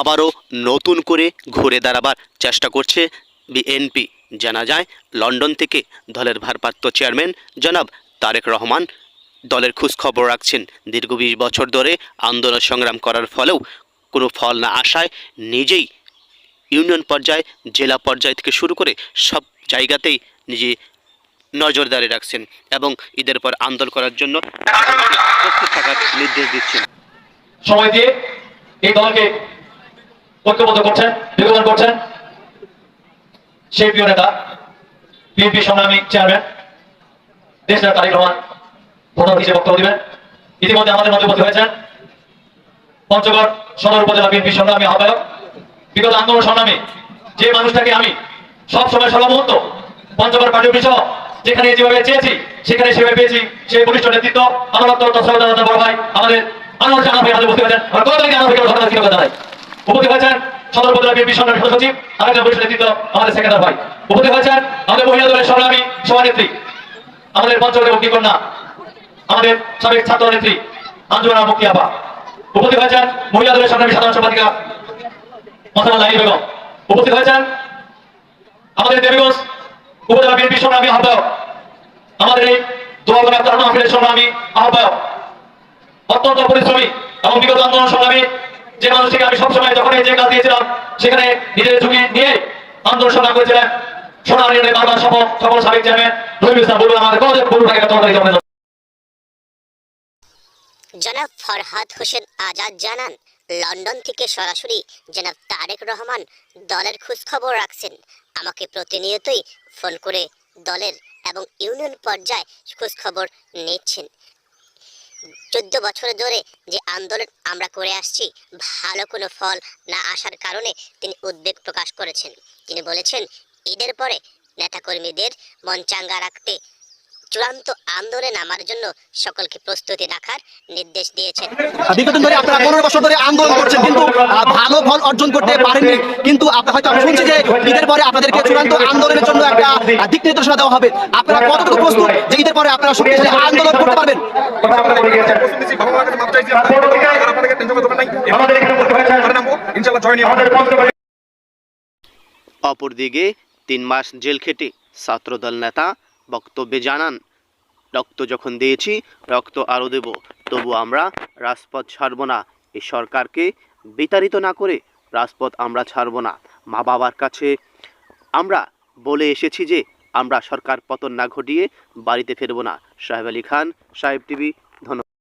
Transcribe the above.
আবারও নতুন করে ঘুরে দাঁড়াবার চেষ্টা করছে বিএনপি। জানা যায়, লন্ডন থেকে দলের ভারপ্রাপ্ত চেয়ারম্যান জনাব তারেক রহমান দলের খোঁজখবর রাখছেন। দীর্ঘ বিশ বছর ধরে আন্দোলন সংগ্রাম করার ফলেও কোনো ফল না আসায় নিজেই ইউনিয়ন পর্যায়ে, জেলা পর্যায় থেকে শুরু করে সব জায়গাতেই নিজে নজরদারি রাখছেন এবং ঈদের পর আন্দোলন করার জন্য প্রস্তুত থাকার নির্দেশ দিচ্ছেন। সময় দিয়ে এই দলকে ঐক্যবদ্ধ করছেন বিভাজন করছেন। সেই প্রিয় নেতা, বিএনপি সংগ্রামী চেয়ারম্যান দেশ নেতা তারিক রহমান প্রধান হিসেবে বক্তব্য দিবেন। ইতিমধ্যে আমাদের মধ্যবর্তী হয়েছেন পঞ্চগড় সদর উপজেলা বিএনপি সংগ্রামী আহ্বায়ক, বিগত আন্দোলন সংগ্রামী, যে মানুষটাকে আমি সব সময় সর্বমুহূর্ত পঞ্চগড় পার্টি অফিস যেখানে যেভাবে চেয়েছি, সেখানে সেভাবে পেয়েছি, সেই বলিষ্ঠ নেতৃত্ব, আমার অত্যন্ত শ্রদ্ধা বড় ভাই, আমাদের আনোয়ার জানা ভাই আমাদের উপস্থিত হয়েছেন। আমার কত আনোয়ার কৃতজ্ঞতা জানাই। উপস্থিত হয়েছেন সদর উপজেলা বিএনপি সচিব বরিষ্ঠ নেতৃত্ব আমাদের সেক্রেটারি ভাই। উপস্থিত হয়েছেন আমাদের মহিলা দলের সংগ্রামী সভানেত্রী, আমাদের পঞ্চগড়ের অগ্নিকন্যা আমাদের সাবেক ছাত্র নেত্রী আঞ্জুমানা মুক্তি আপা উপস্থিত হয়েছেন মহিলা দলের সংগ্রামী সাধারণ সম্পাদিকা মাসামা লাহির বেগম। উপস্থিত হয়েছেন আমাদের দেবীগঞ্জ উপজেলা বিএনপি সংগ্রামী আহ্বায়ক, আমাদের এই আক্তার মাহফিলের সংগ্রামী আহ্বায়ক। অত্যন্ত পরিশ্রমী এবং বিগত আন্দোলন সংগ্রামী যে মানুষটিকে আমি সবসময় যখন যে কাজ দিয়েছিলাম, সেখানে নিজের ঝুঁকি নিয়ে আন্দোলন সংগ্রাম করেছিলেন। সোনার বারবার সফল সকল সাবেক চেয়ারম্যান রহিম আমাদের বলুন তোমাদের জনাব ফরহাদ হোসেন আজাদ জানান, লন্ডন থেকে সরাসরি জনাব তারেক রহমান দলের খোঁজখবর রাখছেন। আমাকে প্রতিনিয়তই ফোন করে দলের এবং ইউনিয়ন পর্যায়ে খোঁজখবর নিচ্ছেন। চোদ্দ বছর ধরে যে আন্দোলন আমরা করে আসছি, ভালো কোনো ফল না আসার কারণে তিনি উদ্বেগ প্রকাশ করেছেন। তিনি বলেছেন, ঈদের পরে নেতাকর্মীদের মন চাঙ্গা রাখতে চূড়ান্ত আন্দোলনে নামার জন্য সকলকে প্রস্তুতি রাখার নির্দেশ দিয়েছেন। বিগতদিন ধরে আপনারা পনেরো বছর ধরে আন্দোলন করছেন কিন্তু ভালো ফল অর্জন করতে পারেননি। কিন্তু আপনার হয়তো আমরা শুনছি যে ঈদের পরে আপনাদেরকে চূড়ান্ত আন্দোলনের জন্য একটা দিক নির্দেশনা দেওয়া হবে। আপনারা কতটুকু প্রস্তুত যে ঈদের পরে আপনারা শক্তিশালী আন্দোলন করতে পারবেন? অপরদিকে তিন মাস জেল খেটে ছাত্রদল নেতা বক্তব্যে জানান, রক্ত যখন দিয়েছি, রক্ত আরও দেব, তবু আমরা রাজপথ ছাড়ব না। এই সরকারকে বিতাড়িত না করে রাজপথ আমরা ছাড়ব না। মা বাবার কাছে আমরা বলে এসেছি যে, আমরা সরকার পতন না ঘটিয়ে বাড়িতে ফিরব না। সাহেব আলী খান, সাহেব টিভি, ধন্যবাদ।